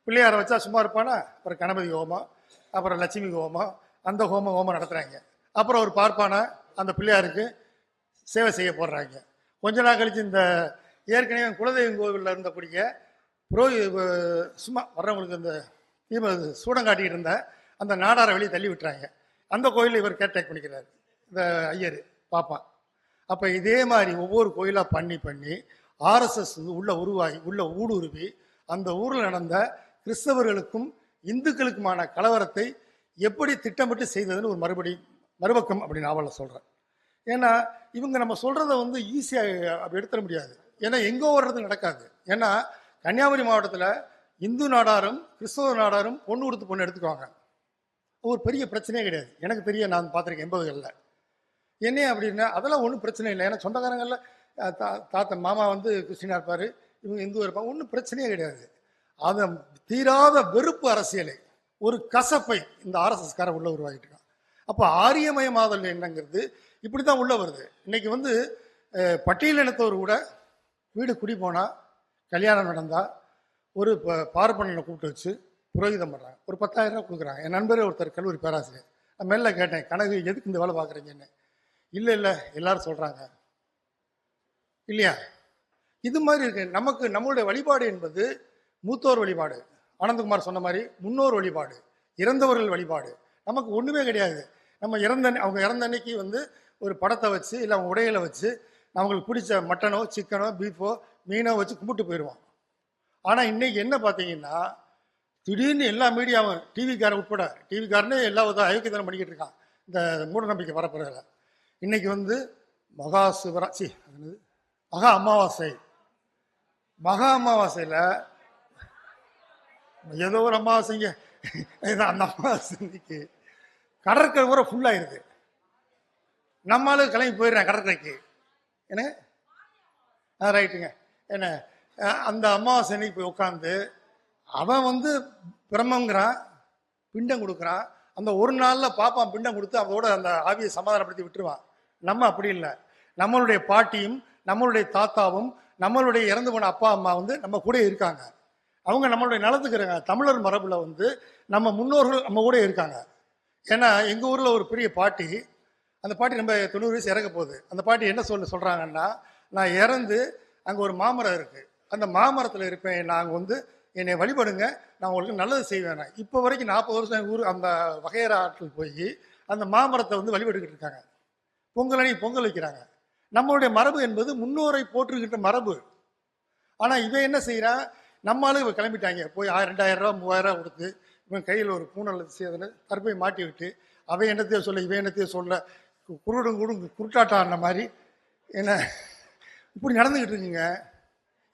பிள்ளையாரை வச்சா சும்மா இருப்பானா? அப்புறம் கணபதி ஹோமம் அப்புறம் லட்சுமி ஹோமம் அந்த ஹோமம் ஹோமம் நடத்துகிறாங்க அப்புறம் ஒரு பார்ப்பானா? அந்த பிள்ளையாருக்கு சேவை செய்ய போடுறாங்க. கொஞ்ச நாள் கழித்து இந்த ஏற்கனவே குலதெய்வம் கோவிலில் இருந்தக்கூடிய அஹ் சும்மா வர்றவங்களுக்கு இந்த தீப சூடம் காட்டிகிட்டு இருந்த அந்த நாடார வெளியே தள்ளி விட்டுறாங்க. அந்த கோயிலில் இவர் கேட்டேக் பண்ணிக்கிறார். இந்த ஐயர் பாப்பான் அப்போ இதே மாதிரி ஒவ்வொரு கோயிலாக பண்ணி பண்ணி ஆர்எஸ்எஸ் உள்ள உருவாகி உள்ள ஊடுருவி அந்த ஊரில் நடந்த கிறிஸ்தவர்களுக்கும் இந்துக்களுக்குமான கலவரத்தை எப்படி திட்டமிட்டு செய்ததுன்னு ஒரு மறுபடி மறுபக்கம் அப்படி நாவலில் சொல்கிறேன் ஏன்னா இவங்க நம்ம சொல்கிறத வந்து ஈஸியாக அப்படி எடுத்துட முடியாது. ஏன்னா எங்கோ வர்றது நடக்காது. ஏன்னா கன்னியாகுமரி மாவட்டத்தில் இந்து நாடாரும் கிறிஸ்தவ நாடாரும் பொண்ணு கொடுத்து பொண்ணு எடுத்துக்குவாங்க. ஒரு பெரிய பிரச்சனையே கிடையாது. எனக்கு பெரிய நான் பார்த்துருக்கேன் எண்பதுகளில். என்ன அப்படின்னா அதெல்லாம் ஒன்றும் பிரச்சனை இல்லை. ஏன்னா சொந்தக்காரங்களில் தா தாத்தன் மாமா வந்து கிறிஸ்டினாக இருப்பார் இவங்க இந்து இருப்பாங்க ஒன்றும் பிரச்சனையே கிடையாது. அதை தீராத வெறுப்பு அரசியலை. ஒரு கசப்பை இந்த ஆர்எஸ்எஸ்கார உள்ள உருவாகிட்டு இருக்கான். அப்போ ஆரியமயமாதல் என்னங்கிறது இப்படி தான் உள்ளே வருது. இன்றைக்கி வந்து அஹ், பட்டியலினத்தவர் கூட வீடு குடி போனால் கல்யாணம் நடந்தால் ஒரு ப- பார்ப்பனனை கூப்பிட்டு வச்சு புரோகிதம் பண்ணுறாங்க ஒரு பத்தாயிரம் ரூபா கொடுக்குறாங்க. என் நண்பரே ஒருத்தர் கல்லூரி பேராசிரியர். நான் மெல்ல கேட்டேன் கனகு எதுக்கு இந்த வேலை பார்க்குறீங்கன்னு? இல்லை இல்லை எல்லாரும் சொல்கிறாங்க இல்லையா? இது மாதிரி இருக்கு. நமக்கு நம்மளுடைய வழிபாடு என்பது மூத்தோர் வழிபாடு. ஆனந்தகுமார் சொன்ன மாதிரி முன்னோர் வழிபாடு இறந்தவர்கள் வழிபாடு. நமக்கு ஒன்றுமே கிடையாது. நம்ம இறந்த அவங்க இறந்த அன்னைக்கு வந்து ஒரு படத்தை வச்சு இல்லை அவங்க உடைகளை வச்சு அவங்களுக்கு பிடிச்ச மட்டனோ சிக்கனோ பீஃபோ மீனோ வச்சு கும்பிட்டு போயிடுவோம் ஆனால் இன்னைக்கு என்ன பார்த்தீங்கன்னா திடீர்னு எல்லா மீடியாவும் டிவிக்காரன் உட்பட டிவிக்காரனே எல்லா வித அயோக்கியத்தனம் பண்ணிக்கிட்டு இருக்கான். இந்த மூடநம்பிக்கை நம்பிக்கை வரப்புறதுல. இன்னைக்கு வந்து மகா சிவரா சி அது மகா அமாவாசை. மகா அமாவாசையில் ஏதோ ஒரு அமாவாசைங்க. இதுதான் அந்த அமாவாசை இன்னைக்கு கடற்கரை கூட ஃபுல்லாயிருது நம்மளும் கிளம்பி போயிடுறேன் கடற்கரைக்கு. என்ன? ஆ ரைட்டுங்க. என்ன அந்த அமாவாசை அன்னைக்கு போய் உட்காந்து அவன் வந்து பிரம்மங்கிறான் பிண்டம் கொடுக்குறான். அந்த ஒரு நாளில் பாப்பான் பிண்டம் கொடுத்து அதோட அந்த ஆவியை சமாதானப்படுத்தி விட்டுருவான். நம்ம அப்படி இல்லை. நம்மளுடைய பாட்டியும் நம்மளுடைய தாத்தாவும் நம்மளுடைய இறந்து போன அப்பா அம்மா வந்து நம்ம கூட இருக்காங்க. அவங்க நம்மளுடைய நலத்துக்குறாங்க. தமிழர் மரபில் வந்து நம்ம முன்னோர்கள் நம்ம கூட இருக்காங்க. ஏன்னா எங்கள் ஊரில் ஒரு பெரிய பாட்டி அந்த பாட்டி நம்ம தொண்ணூறு வயசு இறக்க போகுது. அந்த பாட்டி என்ன சொல்ல சொல்கிறாங்கன்னா நான் இறந்து அங்கே ஒரு மாமரம் இருக்குது அந்த மாமரத்தில் இருப்பேன். நாங்கள் வந்து என்னை வழிபடுங்க. நான் உங்களுக்கு நல்லது செய்வேன். இப்போ வரைக்கும் நாற்பது வருஷம் எங்கள் ஊர் அந்த வகையற ஆற்றில் போய் அந்த மாமரத்தை வந்து வழிபட்டுக்கிட்டு இருக்காங்க. பொங்கல் அன்னைக்கு பொங்கல் வைக்கிறாங்க. நம்மளுடைய மரபு என்பது முன்னோரை போற்றுகின்ற மரபு. ஆனால் இவன் என்ன செய்கிறான் நம்மளும் இவன் கிளம்பிட்டாங்க. போய் ஆ ரெண்டாயிரம் ரூபா மூவாயிரம் ரூபா கொடுத்து இவன் கையில் ஒரு பூனல் செய்தன கருப்பை மாட்டி விட்டு அவன் என்னத்தையோ சொல்ல இவன் என்னத்தையோ சொல்ல குருடும் குடும் குருட்டாட்டம் ஆன மாதிரி. என்ன இப்படி நடந்துக்கிட்டு இருக்குங்க.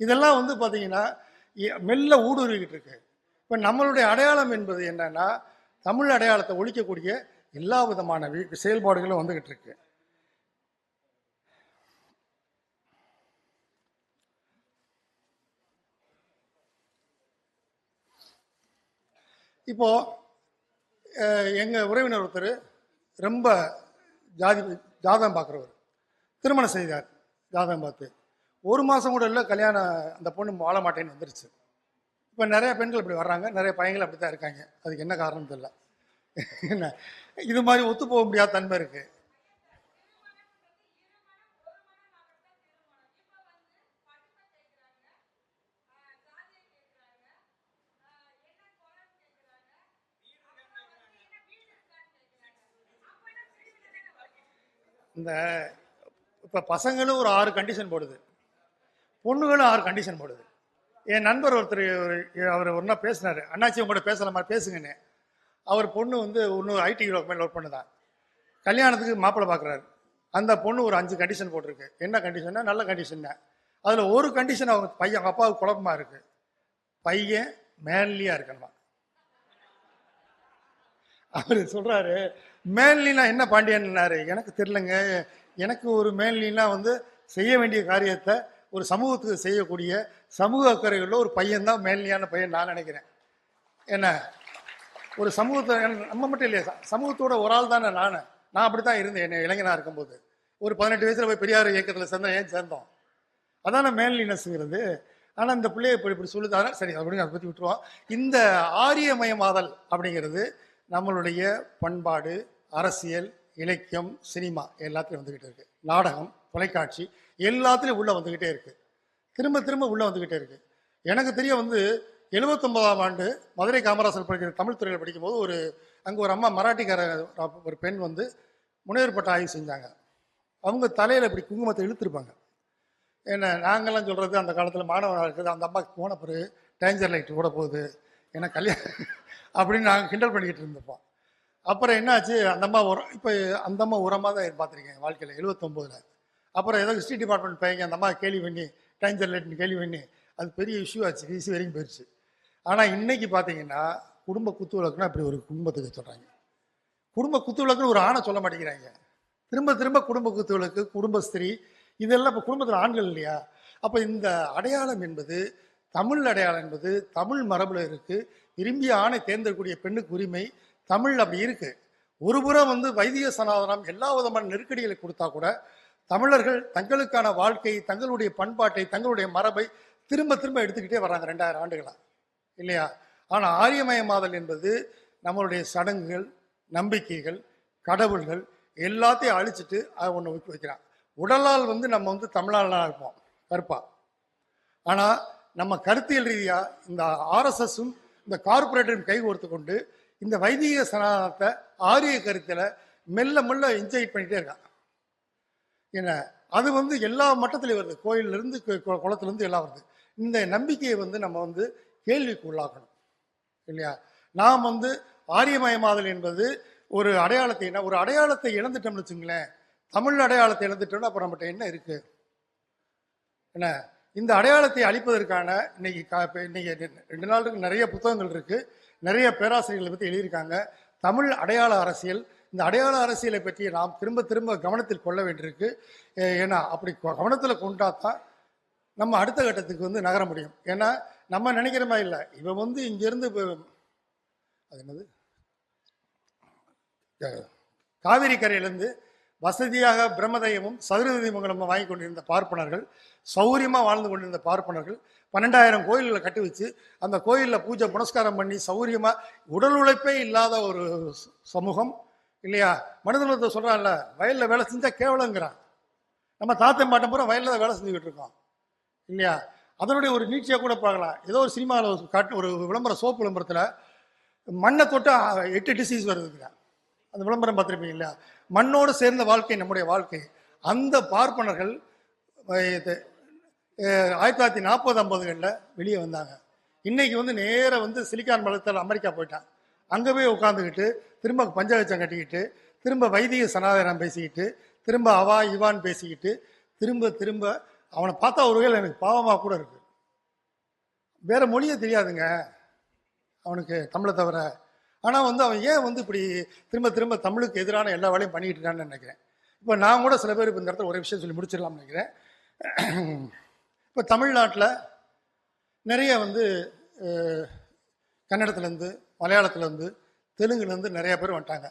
இதெல்லாம் வந்து பார்த்தீங்கன்னா மெல்ல ஊடுருவிக்கிட்டு இருக்கு. இப்போ நம்மளுடைய அடையாளம் என்பது என்னன்னா தமிழ் அடையாளத்தை ஒழிக்கக்கூடிய எல்லா விதமான செயல்பாடுகளும் வந்துக்கிட்டு இருக்கு. இப்போ எங்கள் உறவினர் ஒருத்தர் ரொம்ப ஜாதி ஜாதகம் பார்க்குறவர். திருமணம் செய்தார் ஜாதகம் பார்த்து. ஒரு மாதம் கூட இல்லை கல்யாணம் அந்த பொண்ணு வாழ மாட்டேன்னு வந்துருச்சு. இப்போ நிறைய பெண்கள் இப்படி வர்றாங்க நிறைய பையங்கள் அப்படி தான் இருக்காங்க. அதுக்கு என்ன காரணம் தெரியல. என்ன? இது மாதிரி ஒத்து போக முடியாத தன்மை இருக்குது இந்த இப்போ பசங்களும் ஒரு ஆறு கண்டிஷன் போடுது. பொண்ணுகளும் ஆறு கண்டிஷன் போடுது. என் நண்பர் ஒருத்தர் அவர் ஒன்றா பேசினார். அண்ணாச்சி உங்கள்கிட்ட பேசலாமா மாதிரி பேசுங்கன்னு. அவர் பொண்ணு வந்து இன்னொரு ஐடி மேலே ஒர்க் பண்ணுதான் கல்யாணத்துக்கு மாப்பிள்ளை பார்க்குறாரு அந்த பொண்ணு ஒரு அஞ்சு கண்டிஷன் போட்டிருக்கு. என்ன கண்டிஷன்னா நல்ல கண்டிஷன் தான் அதில் ஒரு கண்டிஷன் அவங்க பையன் அவங்க அப்பாவுக்கு குழப்பமா இருக்குது பையன் மேன்லியாக இருக்கணுமா? அவர் சொல்கிறாரு மேன்லினா என்ன பாண்டியன்னாரு? எனக்கு தெரியலங்க. எனக்கு ஒரு மேன்லினா வந்து செய்ய வேண்டிய காரியத்தை ஒரு சமூகத்துக்கு செய்யக்கூடிய சமூக அக்கறையுள்ள ஒரு பையன் தான் மேன்லியான பையன் நான் நினைக்கிறேன். என்ன? ஒரு சமூகத்தை நம்ம மட்டும் இல்லையா ச- சமூகத்தோட ஒரு ஆள் தானே நான். நான் அப்படி தான் இருந்தேன் என்ன இளைஞனாக இருக்கும்போது. ஒரு பதினெட்டு வயசில் போய் பெரியார் இயக்கத்தில் சேர்ந்தேன் ஏன் சேர்ந்தோம்? அதான மேன்லினஸ்ங்கிறது. ஆனால் இந்த பிள்ளையை இப்படி இப்படி சொல்லுது சரி அப்படின்னு அதை பற்றி விட்டுருவோம். இந்த ஆரியமயமாதல் அப்படிங்கிறது நம்மளுடைய பண்பாடு அரசியல் இலக்கியம் சினிமா எல்லாத்துலேயும் வந்துக்கிட்டே இருக்குது நாடகம் தொலைக்காட்சி எல்லாத்துலேயும் உள்ளே வந்துக்கிட்டே இருக்குது திரும்ப திரும்ப உள்ளே வந்துக்கிட்டே இருக்குது எனக்கு தெரிய வந்து எழுபத்தொன்பதாம் ஆண்டு மதுரை காமராசர் படிக்கிற தமிழ் துறையில் படிக்கும்போது ஒரு அங்கே ஒரு அம்மா மராட்டிக்கார ஒரு பெண் வந்து முனைவர் பட்ட ஆய்வு செஞ்சாங்க. அவங்க தலையில் இப்படி குங்குமத்தை இழுத்துருப்பாங்க. என்ன நாங்கள்லாம் சொல்கிறது அந்த காலத்தில் மாணவனாக இருக்குது அந்த அம்மாவுக்கு போன பிறகு டேஞ்சர் லைட் கூட போகுது ஏன்னா கல்யாணம் அப்படின்னு நாங்கள் கிண்டல் பண்ணிக்கிட்டு இருந்தப்போம் அப்புறம் என்னாச்சு? அந்த அம்மா உரம் இப்போ அந்த அம்மா உரமாக தான் பார்த்துருக்கேன் வாழ்க்கையில் எழுபத்தொம்போதில் அப்புறம் ஏதோ ஹிஸ்ட்ரி டிபார்ட்மெண்ட் பையங்க அந்த அம்மா கேள்வி பண்ணி டைம் லைட்னு கேள்வி பண்ணி அது பெரிய இஷ்யூ ஆச்சு ஈஸி வரைக்கும் போயிடுச்சு ஆனால் இன்னைக்கு பார்த்தீங்கன்னா குடும்ப குத்து விளக்குன்னா அப்படி ஒரு குடும்பத்துக்கு சொல்கிறாங்க குடும்ப குத்து விளக்குன்னு ஒரு ஆணை சொல்ல மாட்டேங்கிறாங்க. திரும்ப திரும்ப குடும்ப குத்து விளக்கு குடும்பஸ்திரி இதெல்லாம் இப்போ குடும்பத்தில் ஆண்கள் இல்லையா? அப்போ இந்த அடையாளம் என்பது தமிழ் அடையாளம் என்பது தமிழ் மரபில் இருக்குது விரும்பிய ஆணை தேர்ந்தெடுக்கக்கூடிய பெண்ணுக்கு உரிமை தமிழ் அப்படி இருக்குது ஒரு புறம் வந்து வைதிக சனாதனம் எல்லா விதமான நெருக்கடிகளை கொடுத்தா கூட தமிழர்கள் தங்களுக்கான வாழ்க்கை தங்களுடைய பண்பாட்டை தங்களுடைய மரபை திரும்ப திரும்ப எடுத்துக்கிட்டே வர்றாங்க ரெண்டாயிரம் ஆண்டுகளாக இல்லையா? ஆனால் ஆரியமயமாதல் என்பது நம்மளுடைய சடங்குகள் நம்பிக்கைகள் கடவுள்கள் எல்லாத்தையும் அழிச்சிட்டு அதை ஒன்று வைக்கிறான். உடலால் வந்து நம்ம வந்து தமிழாளனாக இருப்போம் கருப்பா. ஆனால் நம்ம கருத்தியல் ரீதியாக இந்த ஆர்எஸ்எஸும் இந்த கார்பரேட்டரும் கை கொண்டு இந்த வைதிக சனாதனத்தை ஆரிய கருத்தில் மெல்ல மெல்ல என்ஜாய் பண்ணிட்டே இருக்காங்க என்ன? அது வந்து எல்லா மட்டத்திலையும் வருது. கோயிலிருந்து குளத்துலேருந்து எல்லாம் வருது. இந்த நம்பிக்கையை வந்து நம்ம வந்து கேள்விக்கு உள்ளாக்கணும். இல்லையா? நாம் வந்து ஆரியமயமாதல் என்பது ஒரு அடையாளத்தை என்ன ஒரு அடையாளத்தை இழந்துட்டோம்னு வச்சுங்களேன். தமிழ் அடையாளத்தை இழந்துட்டோம்னா அப்புறம் நம்மகிட்ட என்ன இருக்கு? என்ன? இந்த அடையாளத்தை அழிப்பதற்கான இன்னைக்கு கா- இன்னைக்கு ரெண்டு- ரெண்டு நாளுக்கு நிறைய புத்தகங்கள் இருக்குது நிறைய பேராசிரியர்களை பற்றி எழுதியிருக்காங்க. தமிழ் அடையாள அரசியல். இந்த அடையாள அரசியலை பற்றி நாம் திரும்ப திரும்ப கவனத்தில் கொள்ள வேண்டியிருக்கு. ஏன்னா அப்படி கவனத்தில் கொண்டா தான் நம்ம அடுத்த கட்டத்துக்கு வந்து நகர முடியும். ஏன்னா நம்ம நினைக்கிற மாதிரி இல்லை. இவன் வந்து இங்கேருந்து இப்போ அது என்னது? காவிரி கரையிலேருந்து வசதியாக பிரம்மதயமும் சதுரதிமங்கலமும் வாங்கி கொண்டிருந்த பார்ப்பனர்கள் சௌரியமாக வாழ்ந்து கொண்டிருந்த பார்ப்பனர்கள் பன்னெண்டாயிரம் கோயில்களை கட்டி வச்சு அந்த கோயிலில் பூஜை புனஸ்காரம் பண்ணி சௌரியமாக உடல் உழைப்பே இல்லாத ஒரு சமூகம் இல்லையா? மனிதனத்தை சொல்கிறான்ல வயலில் வேலை செஞ்சால் கேவலங்கிறான். நம்ம தாத்தன் பாட்டம் பூரா வயலில் வேலை செஞ்சுக்கிட்டு இருக்கோம் இல்லையா? அதனுடைய ஒரு நீட்சியாக கூட பார்க்கலாம். ஏதோ ஒரு சினிமாவில் காட்டு ஒரு விளம்பரம் சோப்பு விளம்பரத்தில் மண்ணை தொட்டு எட்டு டிசீஸ் வருதுங்க அந்த விளம்பரம் பார்த்துருப்பீங்க இல்லையா? மண்ணோடு சேர்ந்த வாழ்க்கை நம்முடைய வாழ்க்கை. அந்த பார்ப்பனர்கள் இது, ஆயிரத்தி தொள்ளாயிரத்தி நாற்பது ஐம்பதுகளில் வெளியே வந்தாங்க. இன்றைக்கி வந்து நேராக வந்து சிலிக்கான் மலத்தில் அமெரிக்கா போயிட்டான். அங்கே போய் உட்காந்துக்கிட்டு திரும்ப பஞ்சகச்சம் கட்டிக்கிட்டு திரும்ப வைதிக சனாதனம் பேசிக்கிட்டு திரும்ப அவா இவான் பேசிக்கிட்டு திரும்ப திரும்ப அவனை பார்த்தா ஒரு வகையில் எனக்கு பாவமாக கூட இருக்குது வேறு மொழியே தெரியாதுங்க. அவனுக்கு தமிழை தவிர ஆனால் வந்து அவன் ஏன் வந்து இப்படி திரும்ப திரும்ப தமிழுக்கு எதிரான எல்லா வேலையும் பண்ணிக்கிட்டு இருக்கான்னு நினைக்கிறேன். இப்போ நான் கூட சில பேர் இப்போ இந்த இடத்துல ஒரு விஷயம் சொல்லி முடிச்சிடலாம்னு நினைக்கிறேன். இப்போ தமிழ்நாட்டில் நிறைய வந்து கன்னடத்துலேருந்து மலையாளத்துலேருந்து தெலுங்குலேருந்து நிறையா பேர் வந்துட்டாங்க.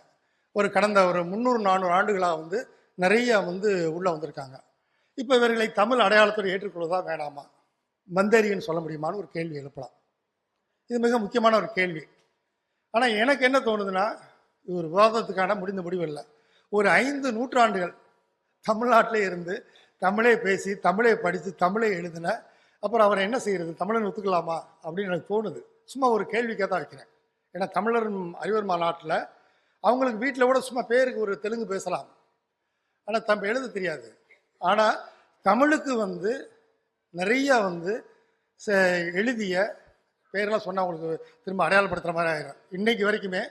ஒரு கடந்த ஒரு முந்நூறு நானூறு ஆண்டுகளாக வந்து நிறைய வந்து உள்ளே வந்திருக்காங்க. இப்போ இவர்களை தமிழ் அடையாளத்தோடு ஏற்றுக்கொள்வதா வேணாமா? மந்தேரின்னு சொல்ல முடியுமான்னு ஒரு கேள்வி எழுப்பலாம். இது மிக முக்கியமான ஒரு கேள்வி. ஆனால் எனக்கு என்ன தோணுதுன்னா இது ஒரு விவாதத்துக்கான முடிந்த முடிவு இல்லை. ஒரு ஐந்து நூற்றாண்டுகள் தமிழ்நாட்டிலே இருந்து தமிழே பேசி தமிழே படித்து தமிழே எழுதின அப்புறம் அவரை என்ன செய்கிறது தமிழன் ஒத்துக்கலாமா அப்படின்னு எனக்கு தோணுது. சும்மா ஒரு கேள்விக்காக தான் வைக்கிறேன். ஏன்னா தமிழர் அறிவர் மாநாட்டில் அவங்களுக்கு வீட்டில் கூட சும்மா பேருக்கு ஒரு தெலுங்கு பேசலாம். ஆனால் தம் எழுத தெரியாது. ஆனால் தமிழுக்கு வந்து நிறையா வந்து ச- எழுதிய பேரெல்லாம் சொன்னால் உங்களுக்கு திரும்ப அடையாளப்படுத்துகிற மாதிரி ஆகிடும் இன்றைக்கு வரைக்குமே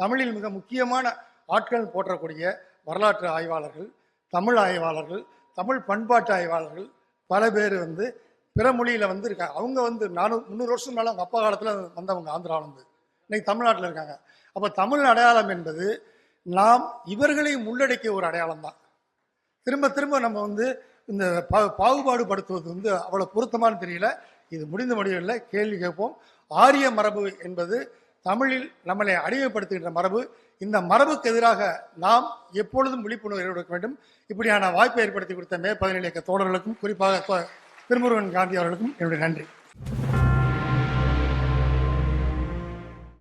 தமிழில் மிக முக்கியமான ஆட்கள் போற்றக்கூடிய வரலாற்று ஆய்வாளர்கள் தமிழ் ஆய்வாளர்கள் தமிழ் பண்பாட்டு ஆய்வாளர்கள் பல பேர் வந்து பிற மொழியில் வந்து இருக்காங்க. அவங்க வந்து நானூறு முந்நூறு வருஷம் மேலே அவங்க அப்பா காலத்தில் வந்தவங்க ஆந்திராவிலேருந்து. இன்றைக்கி தமிழ்நாட்டில் இருக்காங்க. அப்போ தமிழ் அடையாளம் என்பது நாம் இவர்களையும் உள்ளடக்கிய ஒரு அடையாளம் தான். திரும்ப திரும்ப நம்ம வந்து இந்த பா பாகுபாடு படுத்துவது வந்து அவ்வளோ பொருத்தமானு தெரியல. இது முடிந்த முடியவில்லை கேள்வி கேட்போம். ஆரிய மரபு என்பது தமிழில் நம்மளை அடிமைப்படுத்துகின்ற மரபு. இந்த மரபுக்கு எதிராக நாம் எப்பொழுதும் விழிப்புணர்வு ஏற்படுத்த வேண்டும். இப்படியான வாய்ப்பை ஏற்படுத்தி கொடுத்த மே பதினேழு இயக்க தோழர்களுக்கும் குறிப்பாக திருமுருகன் காந்தி அவர்களுக்கும் என்னுடைய நன்றி.